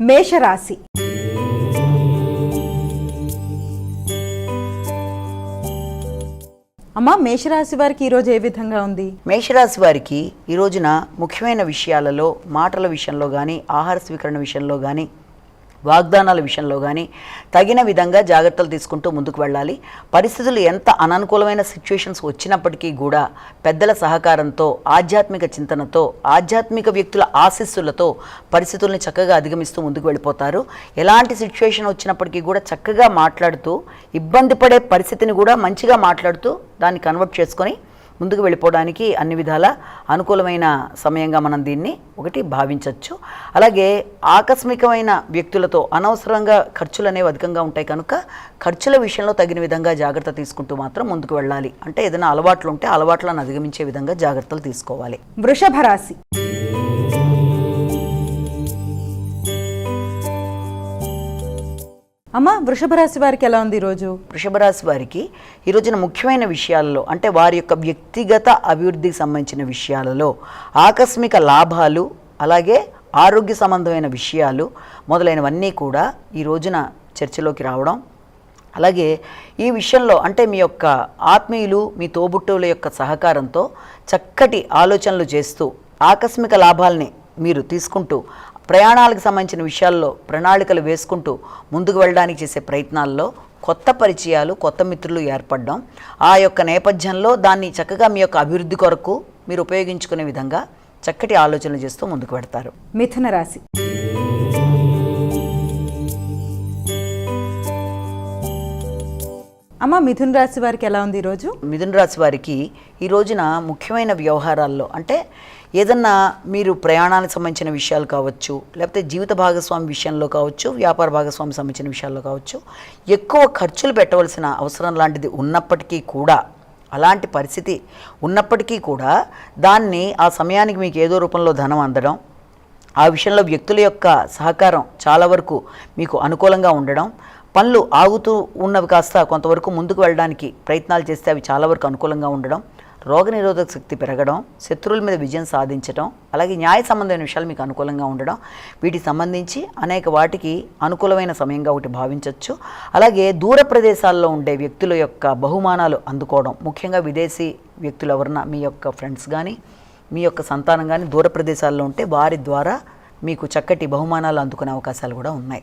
మేషరాశి. అమ్మా మేషరాశి వారికి ఈరోజు ఏ విధంగా ఉంది? మేషరాశి వారికి ఈ రోజున ముఖ్యమైన విషయాలలో మాటల విషయంలో కానీ ఆహార స్వీకరణ విషయంలో కానీ వాగ్దానాల విషయంలో కానీ తగిన విధంగా జాగ్రత్తలు తీసుకుంటూ ముందుకు వెళ్ళాలి. పరిస్థితులు ఎంత అననుకూలమైన సిచ్యువేషన్స్ వచ్చినప్పటికీ కూడా పెద్దల సహకారంతో ఆధ్యాత్మిక చింతనతో ఆధ్యాత్మిక వ్యక్తుల ఆశీస్సులతో పరిస్థితుల్ని చక్కగా అధిగమిస్తూ ముందుకు వెళ్ళిపోతారు. ఎలాంటి సిచ్యువేషన్ వచ్చినప్పటికీ కూడా చక్కగా మాట్లాడుతూ ఇబ్బంది పడే పరిస్థితిని కూడా మంచిగా మాట్లాడుతూ దాన్ని కన్వర్ట్ చేసుకొని ముందుకు వెళ్ళిపోవడానికి అన్ని విధాల అనుకూలమైన సమయంగా మనం దీన్ని ఒకటి భావించవచ్చు అలాగే ఆకస్మికమైన వ్యక్తులతో అనవసరంగా ఖర్చులు అనేవి అధికంగా ఉంటాయి కనుక ఖర్చుల విషయంలో తగిన విధంగా జాగ్రత్త తీసుకుంటూ మాత్రం ముందుకు వెళ్ళాలి. అంటే ఏదైనా అలవాట్లు ఉంటే అలవాట్లను అధిగమించే విధంగా జాగ్రత్తలు తీసుకోవాలి. వృషభ రాశి. అమ్మ వృషభ రాశి వారికి ఎలా ఉంది ఈరోజు? వృషభ రాశి వారికి ఈ రోజున ముఖ్యమైన విషయాలలో అంటే వారి యొక్క వ్యక్తిగత అభివృద్ధికి సంబంధించిన విషయాలలో ఆకస్మిక లాభాలు అలాగే ఆరోగ్య సంబంధమైన విషయాలు మొదలైనవన్నీ కూడా ఈ రోజున చర్చలోకి రావడం. అలాగే ఈ విషయంలో అంటే మీ యొక్క ఆత్మీయులు మీ తోబుట్టువుల యొక్క సహకారంతో చక్కటి ఆలోచనలు చేస్తూ ఆకస్మిక లాభాల్ని మీరు తీసుకుంటూ ప్రయాణాలకు సంబంధించిన విషయాల్లో ప్రణాళికలు వేసుకుంటూ ముందుకు వెళ్ళడానికి చేసే ప్రయత్నాల్లో కొత్త పరిచయాలు కొత్త మిత్రులు ఏర్పడడం. ఆ యొక్క నేపథ్యంలో దాన్ని చక్కగా మీ యొక్క అభివృద్ధి కొరకు మీరు ఉపయోగించుకునే విధంగా చక్కటి ఆలోచనలు చేస్తూ ముందుకు పెడతారు మిథున రాశి. అమ్మ మిథున్ రాశి వారికి ఎలా ఉంది ఈరోజు మిథున్ రాశి వారికి ఈ రోజున ముఖ్యమైన వ్యవహారాల్లో అంటే ఏదన్నా మీరు ప్రయాణానికి సంబంధించిన విషయాలు కావచ్చు లేకపోతే జీవిత భాగస్వామి విషయంలో కావచ్చు వ్యాపార భాగస్వామి సంబంధించిన విషయాల్లో కావచ్చు ఎక్కువ ఖర్చులు పెట్టవలసిన అవసరం లాంటిది ఉన్నప్పటికీ కూడా అలాంటి పరిస్థితి ఉన్నప్పటికీ కూడా దాన్ని ఆ సమయానికి మీకు ఏదో రూపంలో ధనం అందడం ఆ విషయంలో వ్యక్తుల యొక్క సహకారం చాలా వరకు మీకు అనుకూలంగా ఉండడం పనులు ఆగుతూ ఉన్నవి కాస్త కొంతవరకు ముందుకు వెళ్ళడానికి ప్రయత్నాలు చేస్తే అవి చాలా వరకు అనుకూలంగా ఉండడం రోగనిరోధక శక్తి పెరగడం శత్రువుల మీద విజయం సాధించడం అలాగే న్యాయ సంబంధమైన విషయాలు మీకు అనుకూలంగా ఉండడం వీటికి సంబంధించి అనేక వాటికి అనుకూలమైన సమయంగా ఒకటి భావించవచ్చు. అలాగే దూర ప్రదేశాల్లో ఉండే వ్యక్తుల యొక్క బహుమానాలు అందుకోవడం ముఖ్యంగా విదేశీ వ్యక్తులు ఎవరన్నా మీ యొక్క ఫ్రెండ్స్ కానీ మీ యొక్క సంతానం కానీ దూర ప్రదేశాల్లో ఉంటే వారి ద్వారా మీకు చక్కటి బహుమానాలు అందుకునే అవకాశాలు కూడా ఉన్నాయి.